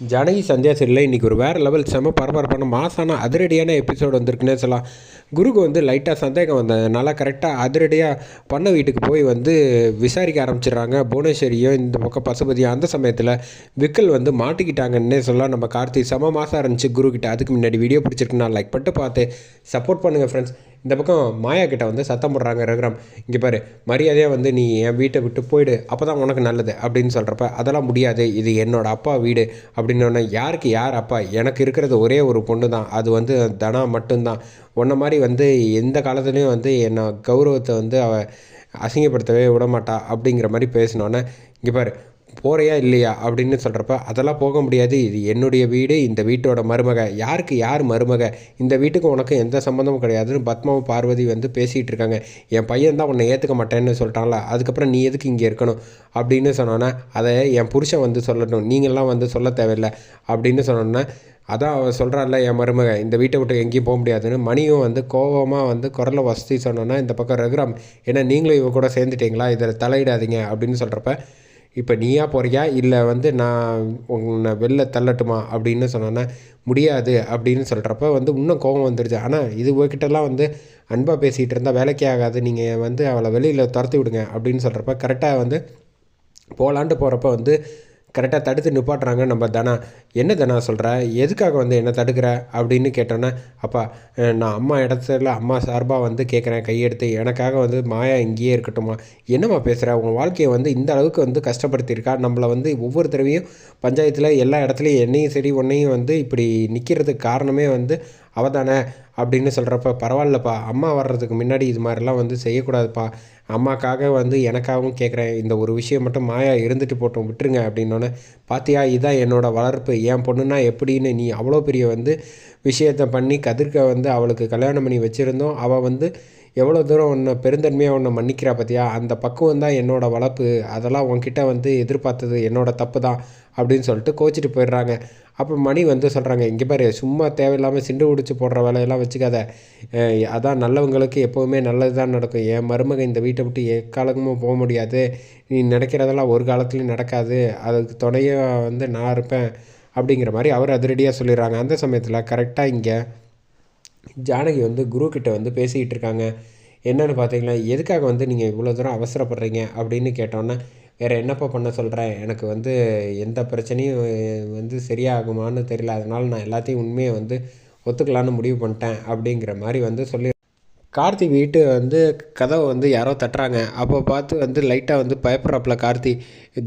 ஜானகி சந்தியா சரியில் இன்றைக்கி ஒரு வேறு லெவல் செம பரபரப்பான மாசான அதிரடியான எபிசோடு வந்திருக்குன்னே சொல்லலாம். குருக்கு வந்து லைட்டாக சந்தேகம் வந்ததுனால கரெக்டாக அதிரடியாக பண்ண வீட்டுக்கு போய் வந்து விசாரிக்க ஆரம்பிச்சிடுறாங்க. புவனேஸ்வரியும் இந்த பக்கம் பசுபதியும் அந்த சமயத்தில் விக்கல் வந்து மாட்டிக்கிட்டாங்கன்னே சொல்லலாம். நம்ம கார்த்தி செம மாதம் இருந்துச்சு குரு கிட்ட அதுக்கு முன்னாடி வீடியோ பிடிச்சிருக்கு நான் லைக் பண்ணிட்டு பார்த்து சப்போர்ட் பண்ணுங்கள் ஃப்ரெண்ட்ஸ் இந்த பக்கம் மாயா கிட்ட வந்து சத்தம் போடுறாங்க ரகுராம். இங்கே பாரு மரியாதையாக வந்து நீ என் வீட்டை விட்டு போயிடு. அப்போ தான் உனக்கு நல்லது அப்படின்னு சொல்கிறப்ப அதெல்லாம் முடியாது. இது என்னோட அப்பா வீடு. அப்படின்னோடனே யாருக்கு யார் அப்பா? எனக்கு இருக்கிறது ஒரே ஒரு பொண்ணு தான் அது வந்து தனா மட்டும்தான். உன்ன மாதிரி வந்து எந்த காலத்துலேயும் வந்து என்னை கௌரவத்தை வந்து அவள் அசிங்கப்படுத்தவே விட மாட்டா அப்படிங்கிற மாதிரி பேசினோன்னே இங்கே பாரு போகிறையா இல்லையா? அப்படின்னு சொல்கிறப்ப அதெல்லாம் போக முடியாது. இது என்னுடைய வீடு இந்த வீட்டோட மருமக. யாருக்கு யார் மருமக? இந்த வீட்டுக்கு உனக்கு எந்த சம்மந்தமும் கிடையாதுன்னு பத்மாவும் பார்வதி வந்து பேசிகிட்டு இருக்காங்க. என் பையன் தான் உன்னை ஏற்றுக்க மாட்டேன்னு சொல்லிட்டான்ல அதுக்கப்புறம் நீ எதுக்கு இங்கே இருக்கணும்? அப்படின்னு சொன்னோன்னே அதை என் புருஷன் வந்து சொல்லட்டும் நீங்கள்லாம் வந்து சொல்ல தேவையில்லை. அப்படின்னு சொன்னோன்னே அதான் அவள் சொல்கிறாள்ல என் மருமக இந்த வீட்டை விட்டு எங்கேயும் போக முடியாதுன்னு. மணியும் வந்து கோபமாக வந்து குரலை வசதி சொன்னோன்னா இந்த பக்கம் ரகுராம் ஏன்னா நீங்களும் இவ கூட சேர்ந்துட்டீங்களா? இதில் தலையிடாதீங்க. அப்படின்னு சொல்கிறப்ப இப்போ நீயா போறியா? இல்லை வந்து நான் உன்னை வெளில தள்ளட்டுமா? அப்படின்னு சொன்னோன்னா முடியாது. அப்படின்னு சொல்கிறப்ப வந்து இன்னும் கோபம் வந்துடுச்சு ஆனால் இது உங்ககிட்டலாம் வந்து அன்பாக பேசிகிட்டு இருந்தால் வேலைக்கே ஆகாது. நீங்கள் வந்து அவளை வெளியில் துரத்தி விடுங்க அப்படின்னு சொல்கிறப்ப கரெக்டாக வந்து போகலான்ட்டு போகிறப்ப வந்து கரெக்டாக தடுத்து நிப்பாட்டுறாங்க. நம்ம தனா என்ன தனா சொல்கிற எதுக்காக வந்து என்ன தடுக்கிற? அப்படின்னு கேட்டோன்னே அப்பா நான் அம்மா இடத்துல அம்மா சார்பாக வந்து கேட்குறேன் கையெடுத்து எனக்காக வந்து மாயா இங்கேயே இருக்கட்டுமா? என்னம்மா பேசுகிற உங்கள் வாழ்க்கையை வந்து இந்த அளவுக்கு வந்து கஷ்டப்படுத்தியிருக்கா? நம்மளை வந்து ஒவ்வொரு தடவையும் பஞ்சாயத்தில் எல்லா இடத்துலையும் என்னையும் சரி ஒன்றையும் வந்து இப்படி நிற்கிறதுக்கு காரணமே வந்து அவதானே அப்படின்னு சொல்கிறப்ப பரவாயில்லப்பா. அம்மா வர்றதுக்கு முன்னாடி இது மாதிரிலாம் வந்து செய்யக்கூடாதுப்பா. அம்மாக்காக வந்து எனக்காகவும் கேட்குறேன் இந்த ஒரு விஷயம் மட்டும் மாயா இருந்துட்டு போட்டோம் விட்டுருங்க அப்படின்னோடனே பார்த்தியா இதான் என்னோடய வளர்ப்பு. என் பொண்ணுனா எப்படின்னு நீ அவ்வளோ பெரிய வந்து விஷயத்தை பண்ணி கதிர்க்க வந்து அவளுக்கு கல்யாணம் பண்ணி வச்சுருந்தோம். அவள் வந்து எவ்வளோ தூரம் உன்னை பெருந்தன்மையாக உன்னை மன்னிக்கிறா பார்த்தியா அந்த பக்குவம் தான் என்னோடய வளர்ப்பு. அதெல்லாம் உன்கிட்ட வந்து எதிர்பார்த்தது என்னோடய தப்பு தான். அப்படின்னு சொல்லிட்டு கோச்சிட்டு போயிடுறாங்க. அப்போ மணி வந்து சொல்கிறாங்க இங்கே பாரு சும்மா தேவையில்லாமல் சிண்டு பிடிச்சி போடுற வேலையெல்லாம் வச்சுக்காத. அதான் நல்லவங்களுக்கு எப்போவுமே நல்லது தான் நடக்கும். என் மருமக இந்த வீட்டை விட்டு எக்காலமும் போக முடியாது. நீ நினைக்கிறதெல்லாம் ஒரு காலத்துலேயும் நடக்காது. அதுக்கு துணையாக வந்து நான் இருப்பேன். அப்படிங்கிற மாதிரி அவர் அதிரடியாக சொல்லிடுறாங்க. அந்த சமயத்தில் கரெக்டாக இங்கே ஜானகி வந்து குரு கிட்ட வந்து பேசிக்கிட்டு இருக்காங்க. என்னென்னு பார்த்தீங்கன்னா எதுக்காக வந்து நீங்கள் இவ்வளோ தூரம் அவசரப்படுறீங்க? அப்படின்னு கேட்டோன்னே வேறு என்னப்பா பண்ண சொல்கிறேன் எனக்கு வந்து எந்த பிரச்சனையும் வந்து சரியாகுமான்னு தெரியல. அதனால் நான் எல்லாத்தையும் உண்மையை வந்து ஒத்துக்கலான்னு முடிவு பண்ணிட்டேன் அப்படிங்கிற மாதிரி வந்து சொல்லி கார்த்தி வீட்டு வந்து கதவை வந்து யாரோ தட்டுறாங்க. அப்போ பார்த்து வந்து லைட்டாக வந்து பயப்படுறாப்புல கார்த்தி.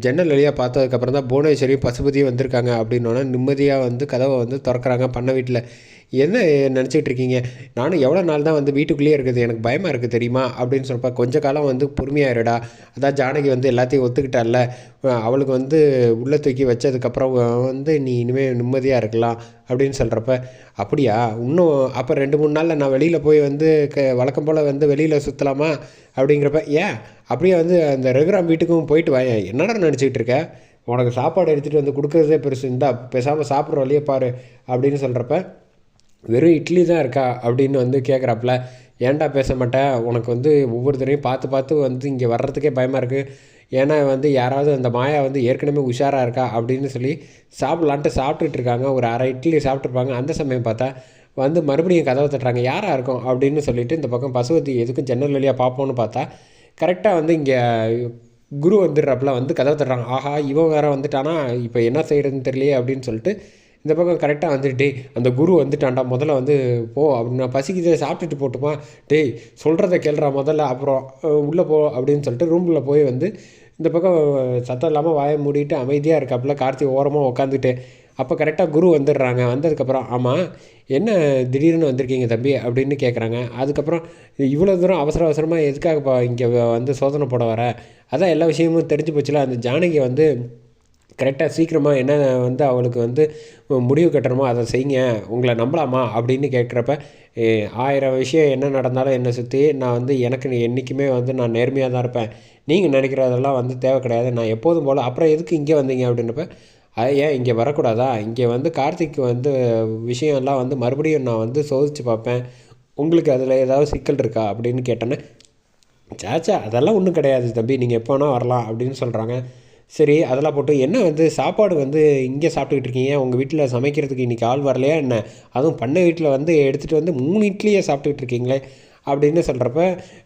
ஜன்னல் வழியாக பார்த்ததுக்கப்புறம் தான் புவனேஸ்வரியும் பசுபதியும் வந்திருக்காங்க அப்படின்னோடனே நிம்மதியாக வந்து கதவை வந்து திறக்கிறாங்க பண்ண வீட்டில் என்ன நினச்சிட்டு இருக்கீங்க? நானும் எவ்வளோ நாள் தான் வந்து வீட்டுக்குள்ளேயே இருக்குது எனக்கு பயமாக இருக்குது தெரியுமா? அப்படின்னு சொல்கிறப்ப கொஞ்ச காலம் வந்து பொறுமையாயிருடா. அதான் ஜானகி வந்து எல்லாத்தையும் ஒத்துக்கிட்டால அவளுக்கு வந்து உள்ளே தூக்கி வச்சதுக்கப்புறம் வந்து நீ இனிமேல் நிம்மதியாக இருக்கலாம் அப்படின்னு சொல்கிறப்ப அப்படியா? இன்னும் அப்போ ரெண்டு மூணு நாளில் நான் வெளியில் போய் வந்து க வழக்கம் போல் வந்து வெளியில் சுற்றலாமா அப்படிங்கிறப்ப ஏன்? அப்படியே வந்து அந்த ரகுராம் வீட்டுக்கும் போயிட்டு வா என்னடா நினச்சிக்கிட்டு இருக்க? உனக்கு சாப்பாடு எடுத்துகிட்டு வந்து கொடுக்குறதே பெருசு. இந்தா பேசாமல் சாப்பிட்ற வழியே பாரு. அப்படின்னு சொல்கிறப்ப வெறும் இட்லி தான் இருக்கா அப்படின்னு வந்து கேட்குறாப்புல ஏன்டா பேச மாட்டேன் உனக்கு வந்து ஒவ்வொருத்தரையும் பார்த்து பார்த்து வந்து இங்கே வர்றதுக்கே பயமாக இருக்குது ஏன்னா வந்து யாராவது அந்த மாயா வந்து ஏற்கனவே உஷாராக இருக்கா அப்படின்னு சொல்லி சாப்பிட்லான்ட்டு சாப்பிட்டுட்டு இருக்காங்க. ஒரு அரை இட்லி சாப்பிட்ருப்பாங்க அந்த சமயம் பார்த்தா வந்து மறுபடியும் கதவை தட்டுறாங்க. யாராக இருக்கும் அப்படின்னு சொல்லிட்டு இந்த பக்கம் பசுவதி எதுக்கும் ஜன்னல் வழியாக பார்ப்போன்னு பார்த்தா கரெக்டாக வந்து இங்கே குரு வந்துடுறப்பெல்லாம் வந்து கதவை தட்டுறாங்க. ஆஹா இவன் வேறு வந்துட்டானா? இப்போ என்ன செய்கிறதுன்னு தெரியலையே அப்படின்னு சொல்லிட்டு இந்த பக்கம் கரெக்டாக வந்துட்டு அந்த குரு வந்துட்டான்டா முதல்ல வந்து போ அப்படின்னு பசிக்குது சாப்பிட்டுட்டு போட்டுமா டேய் சொல்கிறத கேள்றா முதல்ல அப்புறம் உள்ளே போ அப்படின்னு சொல்லிட்டு ரூமில் போய் வந்து இந்த பக்கம் சத்தம் இல்லாமல் வாயை மூடிட்டு அமைதியாக இருக்காப்புல கார்த்தி ஓரமாக உட்காந்துட்டு அப்போ கரெக்டாக குரு வந்துடுறாங்க. வந்ததுக்கப்புறம் ஆமாம் என்ன திடீர்னு வந்திருக்கீங்க தம்பி? அப்படின்னு கேட்குறாங்க அதுக்கப்புறம் இவ்வளோ தூரம் அவசர அவசரமாக எதுக்காகப்பா இங்கே வந்து சோதனை போட வர? அதான் எல்லா விஷயமும் தெரிஞ்சு போச்சுல அந்த ஜானகி வந்து கரெக்டாக சீக்கிரமாக என்ன வந்து அவளுக்கு வந்து முடிவு கட்டணுமோ அதை செய்யுங்க. உங்களை நம்பலாமா? அப்படின்னு கேட்குறப்ப ஆயிரம் விஷயம் என்ன நடந்தாலும் என்னை சுற்றி நான் வந்து எனக்கு என்றைக்குமே வந்து நான் நேர்மையாக தான் இருப்பேன். நீங்கள் நினைக்கிறதெல்லாம் வந்து தேவை கிடையாது. நான் எப்போதும் போல் அப்புறம் எதுக்கு இங்கே வந்தீங்க? அப்படின்றப்ப ஏன் இங்கே வரக்கூடாதா? இங்கே வந்து கார்த்திக் வந்து விஷயம்லாம் வந்து மறுபடியும் நான் வந்து சோதித்து பார்ப்பேன். உங்களுக்கு அதில் ஏதாவது சிக்கல் இருக்கா? அப்படின்னு கேட்டேன்னே சாச்சா அதெல்லாம் ஒன்றும் கிடையாது தம்பி. நீங்கள் எப்போ வேணால் வரலாம். அப்படின்னு சொல்கிறாங்க சரி அதெல்லாம் போட்டு என்ன வந்து சாப்பாடு வந்து இங்கே சாப்பிட்டுக்கிட்டு இருக்கீங்க? உங்கள் வீட்டில் சமைக்கிறதுக்கு இன்றைக்கி ஆள் வரலையா? என்ன? அதுவும் பண்ணை வீட்டில் வந்து எடுத்துகிட்டு வந்து மூணு இட்லியே சாப்பிட்டுக்கிட்டு இருக்கீங்களே? அப்படின்னு சொல்கிறப்ப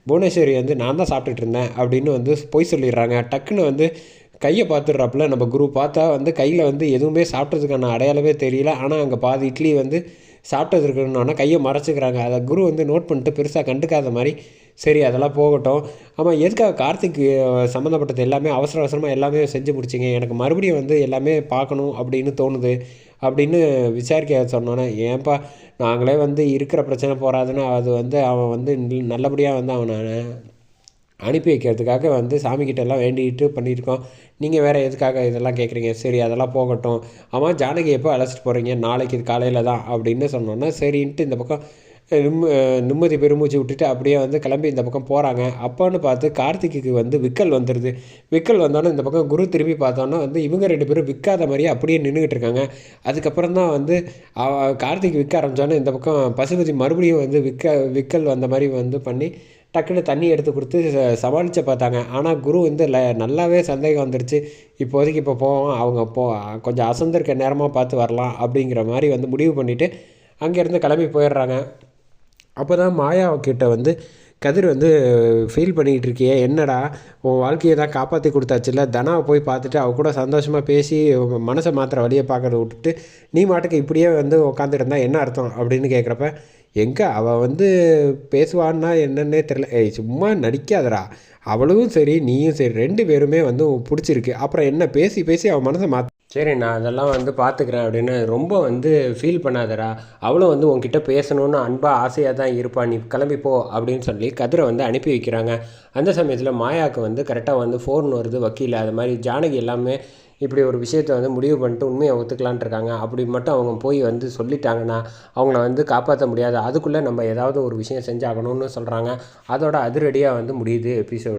புவனேஸ்வரி வந்து நான் தான் சாப்பிட்டுட்டு இருந்தேன் அப்படின்னு வந்து பொய் சொல்லிடுறாங்க. டக்குன்னு வந்து கையை பார்த்துடுறாப்புல. நம்ம குரு பார்த்தா வந்து கையில் வந்து எதுவுமே சாப்பிட்றதுக்கான அடையாளமே தெரியல. ஆனால் அங்கே பாதி இட்லி வந்து சாப்பிட்டது இருக்கணும்னா கையை மறைச்சிக்கிறாங்க. அதை குரு வந்து நோட் பண்ணிட்டு பெருசாக கண்டுக்காத மாதிரி சரி அதெல்லாம் போகட்டும். ஆமாம் எதுக்காக கார்த்திக் சம்மந்தப்பட்டது எல்லாமே அவசர அவசரமாக எல்லாமே செஞ்சு முடிச்சிங்க? எனக்கு மறுபடியும் வந்து எல்லாமே பார்க்கணும் அப்படின்னு தோணுது அப்படின்னு விசாரிக்க சொன்னோன்னே ஏன்பா நாங்களே வந்து இருக்கிற பிரச்சனை போகாதுன்னு அது வந்து அவன் வந்து நல்லபடியாக வந்து அவனை அனுப்பி வைக்கிறதுக்காக வந்து சாமிக்கிட்ட எல்லாம் வேண்டிகிட்டு பண்ணியிருக்கோம். நீங்கள் வேறு எதுக்காக இதெல்லாம் கேட்குறீங்க சரி அதெல்லாம் போகட்டும். ஆமாம் ஜானகி எப்போ அழைச்சிட்டு போகிறீங்க நாளைக்கு காலையில் தான் அப்படின்னு சொன்னோன்னா சரின்ட்டு இந்த பக்கம் நிம்ம நிம்மதி பெருமூச்சு விட்டுட்டு அப்படியே வந்து கிளம்பி இந்த பக்கம் போகிறாங்க அப்போன்னு பார்த்து கார்த்திக்கு வந்து விக்கல் வந்துடுது விக்கல் வந்தோன்னே இந்த பக்கம் குரு திரும்பி பார்த்தோன்னா வந்து இவங்க ரெண்டு பேரும் விற்காத மாதிரியே அப்படியே நின்றுக்கிட்டு இருக்காங்க. அதுக்கப்புறம் தான் வந்து கார்த்திக் விற்க ஆரம்பித்தோன்னே இந்த பக்கம் பசுபதி மறுபடியும் வந்து விற்க விக்கல் வந்த மாதிரி வந்து பண்ணி டக்குன்னு தண்ணி எடுத்து கொடுத்து ச- பார்த்தாங்க. ஆனால் குரு வந்து ல நல்லாவே சந்தேகம் வந்துடுச்சு இப்போதைக்கு இப்போ போவோம். அவங்க போ கொஞ்சம் அசந்திருக்க நேரமாக பார்த்து வரலாம் அப்படிங்கிற மாதிரி வந்து முடிவு பண்ணிவிட்டு அங்கேருந்து கிளம்பி போயிடுறாங்க. அப்போ தான் மாயா கிட்ட வந்து கதிர் வந்து ஃபீல் பண்ணிக்கிட்டு இருக்கியே. என்னடா? உன் வாழ்க்கையை தான் காப்பாற்றி கொடுத்தாச்சுல்ல? தனாவை போய் பார்த்துட்டு அவ கூட சந்தோஷமாக பேசி மனசை மாத்திர வழியை பார்க்கறத விட்டுட்டு நீ மாட்டுக்கு இப்படியே வந்து உட்காந்துருந்தா என்ன அர்த்தம்? அப்படின்னு கேட்குறப்ப எங்கே அவள் வந்து பேசுவான்னா என்னன்னே தெரில ஏய் சும்மா நடிக்காதடா. அவளும் சரி நீயும் சரி ரெண்டு பேருமே வந்து பிடிச்சிருக்கு. அப்புறம் என்ன பேசி பேசி அவன் மனசை மாற்ற சரி நான் அதெல்லாம் வந்து பார்த்துக்கிறேன் அப்படின்னு ரொம்ப வந்து ஃபீல் பண்ணாதடா. அவளும் வந்து உங்ககிட்ட பேசணும்னு அன்பாக ஆசையாக தான் இருப்பா. நீ கிளம்பிப்போ அப்படின்னு சொல்லி கதிரை வந்து அனுப்பி வைக்கிறாங்க. அந்த சமயத்தில் மாயாவுக்கு வந்து கரெக்டாக வந்து ஃபோன் வருது வக்கீல். அது மாதிரி ஜானகி எல்லாமே இப்படி ஒரு விஷயத்தை வந்து முடிவு பண்ணிட்டு உண்மையை ஒத்துக்கலான்ட்டு இருக்காங்க அப்படி மட்டும் அவங்க போய் வந்து சொல்லிட்டாங்கன்னா அவங்கள வந்து காப்பாற்ற முடியாது. அதுக்குள்ளே நம்ம ஏதாவது ஒரு விஷயம் செஞ்சாகணும்னு சொல்கிறாங்க அதோட அதிரடியாக வந்து முடியுது எபிசோட்.